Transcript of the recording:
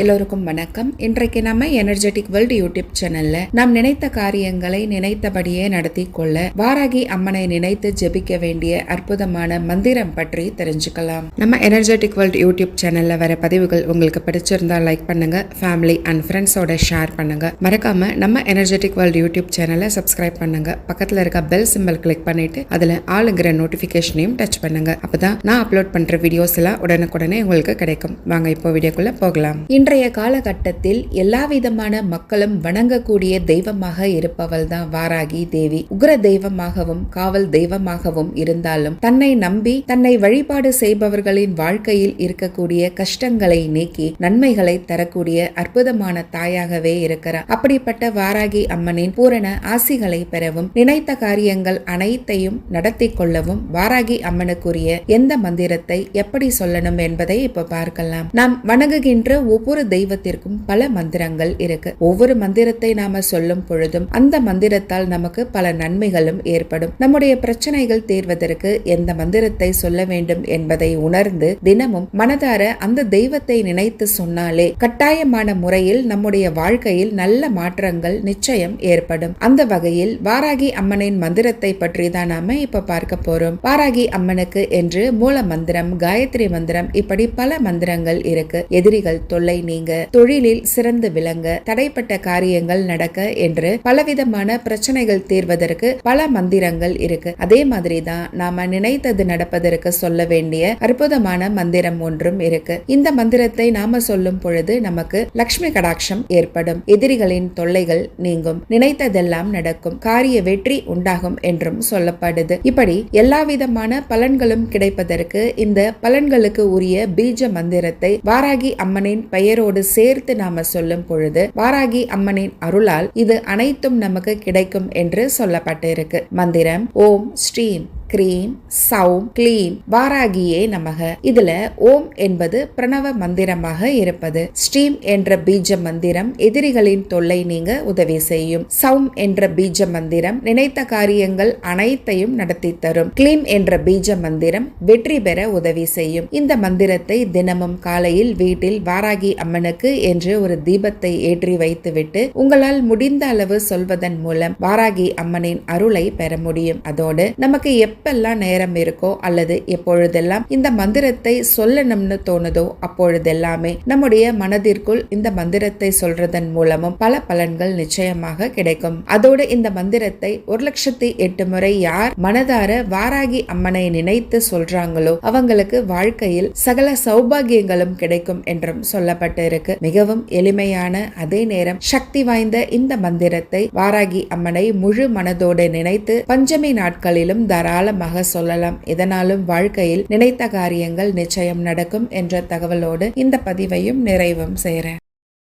எல்லோருக்கும் வணக்கம். இன்றைக்கு நம்ம எனர்ஜெட்டிக் வேர்ல்டு யூடியூப் சேனல்ல நாம் நினைத்த காரியங்களை நினைத்தபடியே நடத்தி கொள்ள வாராகி அம்மனை நினைத்து ஜெபிக்க வேண்டிய அற்புதமான மந்திரம் பற்றி தெரிஞ்சுக்கலாம். நம்ம எனர்ஜெட்டிக் வேர்ல்டு யூடியூப் சேனல்ல வர பதிவுகள் உங்களுக்கு பிடிச்சிருந்தா லைக் பண்ணுங்க. ஃபேமிலி அண்ட் ஃப்ரெண்ட்ஸோட ஷேர் பண்ணுங்க. மறக்காம நம்ம எனர்ஜெட்டிக் வேர்ல்டு யூடியூப் சேனலை சப்ஸ்கிரைப் பண்ணுங்க. பக்கத்துல இருக்க பெல் சிம்பல் கிளிக் பண்ணிட்டு அதுல ஆளுங்கிற நோட்டிபிகேஷனையும் டச் பண்ணுங்க. அப்பதான் நான் அப்லோட் பண்ற வீடியோஸ் எல்லாம் உடனுக்குடனே உங்களுக்கு கிடைக்கும். வாங்க இப்போ வீடியோக்குள்ள போகலாம். இன்றைய காலகட்டத்தில் எல்லா விதமான மக்களும் வணங்கக்கூடிய தெய்வமாக இருப்பவள் தான் வாராகி தேவி. உக்ர தெய்வமாகவும் காவல் தெய்வமாகவும் இருந்தாலும் தன்னை நம்பி தன்னை வழிபாடு செய்பவர்களின் வாழ்க்கையில் இருக்கக்கூடிய கஷ்டங்களை நீக்கி நன்மைகளை தரக்கூடிய அற்புதமான தாயாகவே இருக்கிறார். அப்படிப்பட்ட வாராகி அம்மனின் பூரண ஆசிகளை பெறவும் நினைத்த காரியங்கள் அனைத்தையும் நடத்தி கொள்ளவும் வாராகி அம்மனுக்குரிய எந்த மந்திரத்தை எப்படி சொல்லணும் என்பதை இப்ப பார்க்கலாம். நாம் வணங்குகின்ற ஒவ்வொரு ஒவ்வொரு தெய்வத்திற்கும் பல மந்திரங்கள் இருக்கு. ஒவ்வொரு மந்திரத்தை நாம சொல்லும் பொழுதும் அந்த மந்திரத்தால் நமக்கு பல நன்மைகளும் ஏற்படும். நம்முடைய பிரச்சனைகள் தீர்வதற்கு எந்த மந்திரத்தை சொல்ல வேண்டும் என்பதை உணர்ந்து தினமும் மனதார அந்த தெய்வத்தை நினைத்து சொன்னாலே கட்டாயமான முறையில் நம்முடைய வாழ்க்கையில் நல்ல மாற்றங்கள் நிச்சயம் ஏற்படும். அந்த வகையில் வாராகி அம்மனின் மந்திரத்தை பற்றி தான் நாம இப்ப பார்க்க போறோம். வாராகி அம்மனுக்கு என்று மூல மந்திரம் காயத்ரி மந்திரம் இப்படி பல மந்திரங்கள் இருக்கு. எதிரிகள் தொல்லை தடைகளை நீங்க தொழிலில் சிறந்து விளங்க தடைப்பட்ட காரியங்கள் நடக்க என்று பலவிதமான பிரச்சனைகள் தீர்வதற்கு பல மந்திரங்கள் இருக்கு. அதே மாதிரி தான் நாம நினைத்தது நடப்பதற்கு சொல்ல வேண்டிய அற்புதமான மந்திரம் ஒன்றும் இருக்கு. இந்த மந்திரத்தை நாம சொல்லும் பொழுது நமக்கு லக்ஷ்மி கடாட்சம் ஏற்படும். எதிரிகளின் தொல்லைகள் நீங்கும். நினைத்ததெல்லாம் நடக்கும். காரிய வெற்றி உண்டாகும் என்றும் சொல்லப்படுது. இப்படி எல்லா விதமான பலன்களும் கிடைப்பதற்கு இந்த பலன்களுக்கு உரிய பீஜ மந்திரத்தை வாராகி அம்மனின் பெயர் பெயரோடு சேர்த்து நாம சொல்லும் பொழுது வாராகி அம்மனின் அருளால் இது அனைத்தும் நமக்கு கிடைக்கும் என்று சொல்லப்பட்டிருக்கு. மந்திரம் ஓம் ஸ்ரீம் கிரீம் சௌம் கிளீம் வாராகியே நமக. இதுல ஓம் என்பது பிரணவ மந்திரமாக இருப்பது. ஸ்ரீம் என்ற பீஜ மந்திரம் எதிரிகளின் தொல்லை நீங்க உதவி செய்யும். சௌம் என்ற பீஜ மந்திரம் நினைத்த காரியங்கள் அனைத்தையும் நடத்தி தரும். கிளீம் என்ற பீஜ மந்திரம் வெற்றி பெற உதவி செய்யும். இந்த மந்திரத்தை தினமும் காலையில் வீட்டில் வாராகி அம்மனுக்கு என்று ஒரு தீபத்தை ஏற்றி வைத்துவிட்டு உங்களால் முடிந்த அளவு சொல்வதன் மூலம் வாராகி அம்மனின் அருளை பெற முடியும். அதோடு நமக்கு எப்பெல்லாம் நேரம் இருக்கோ அல்லது எப்பொழுதெல்லாம் இந்த மந்திரத்தை சொல்லணும்னு தோணுதோ அப்பொழுதெல்லாமே நம்முடைய மனதிற்குள் இந்த மந்திரத்தை சொல்றதன் மூலமும் பல பலன்கள் நிச்சயமாக கிடைக்கும். அதோடு இந்த மந்திரத்தை ஒரு லட்சத்தி எட்டு முறை யார் மனதார வாராகி அம்மனை நினைத்து சொல்றாங்களோ அவங்களுக்கு வாழ்க்கையில் சகல சௌபாகியங்களும் கிடைக்கும் என்றும் சொல்லப்பட்டு இருக்கு மிகவும் எளிமையான அதே நேரம் சக்தி வாய்ந்த இந்த மந்திரத்தை வாராகி அம்மனை முழு மனதோடு நினைத்து பஞ்சமி நாட்களிலும் தாராளமாக சொல்லலாம். இதனாலும் வாழ்க்கையில் நினைத்த காரியங்கள் நிச்சயம் நடக்கும் என்ற தகவலோடு இந்த பதிவையும் நிறைவும் செய்கிறேன்.